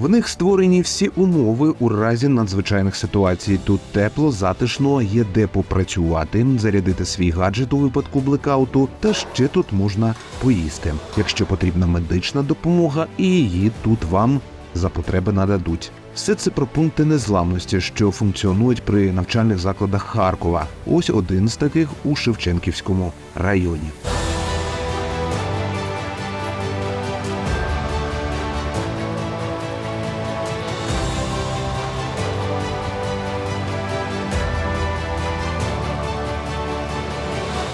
В них створені всі умови у разі надзвичайних ситуацій. Тут тепло, затишно, є де попрацювати, зарядити свій гаджет у випадку блекауту, та ще тут можна поїсти. Якщо потрібна медична допомога, і її тут вам за потреби нададуть. Все це про пункти незламності, що функціонують при навчальних закладах Харкова. Ось один з таких у Шевченківському районі.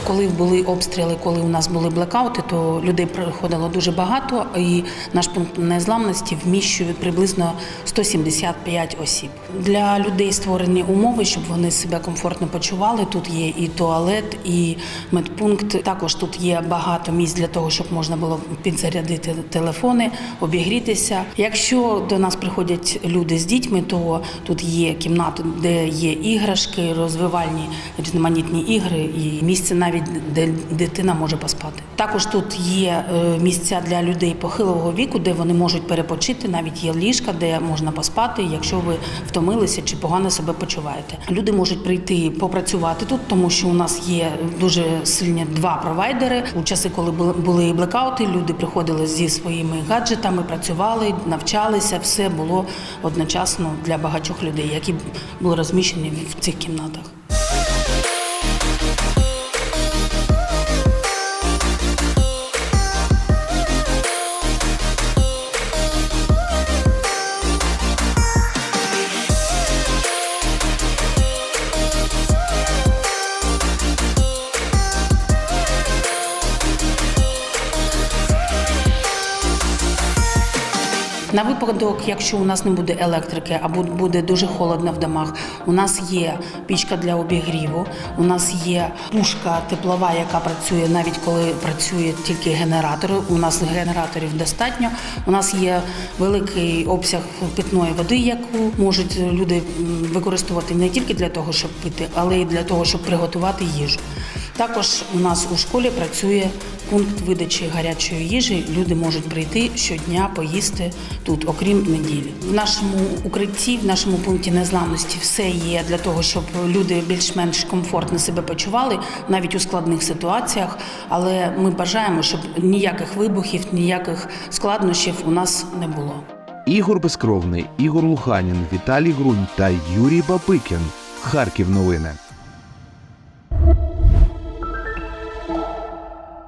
Коли були обстріли, коли у нас були блекаути, то людей приходило дуже багато, і наш пункт незламності вміщує приблизно 175 осіб. Для людей створені умови, щоб вони себе комфортно почували. Тут є і туалет, і медпункт. Також тут є багато місць для того, щоб можна було підзарядити телефони, обігрітися. Якщо до нас приходять люди з дітьми, то тут є кімната, де є іграшки, розвивальні різноманітні ігри і місце навіть де дитина може поспати. Також тут є е, місця для людей похилого віку, де вони можуть перепочити. Навіть є ліжка, де можна поспати, якщо ви втомилися чи погано себе почуваєте. Люди можуть прийти попрацювати тут, тому що у нас є дуже сильні два провайдери. У часи, коли були блекаути, люди приходили зі своїми гаджетами, працювали, навчалися. Все було одночасно для багатьох людей, які були розміщені в цих кімнатах. На випадок, якщо у нас не буде електрики або буде дуже холодно в домах, у нас є пічка для обігріву, у нас є пушка теплова, яка працює навіть коли працює тільки генератор. У нас генераторів достатньо. У нас є великий обсяг питної води, яку можуть люди використовувати не тільки для того, щоб пити, але й для того, щоб приготувати їжу. Також у нас у школі працює пункт видачі гарячої їжі. Люди можуть прийти щодня поїсти тут, окрім неділі. В нашому укритті, в нашому пункті незламності, все є для того, щоб люди більш-менш комфортно себе почували, навіть у складних ситуаціях. Але ми бажаємо, щоб ніяких вибухів, ніяких складнощів у нас не було. Ігор Безкровний, Ігор Луханін, Віталій Грунь та Юрій Бабикін. Харків новини.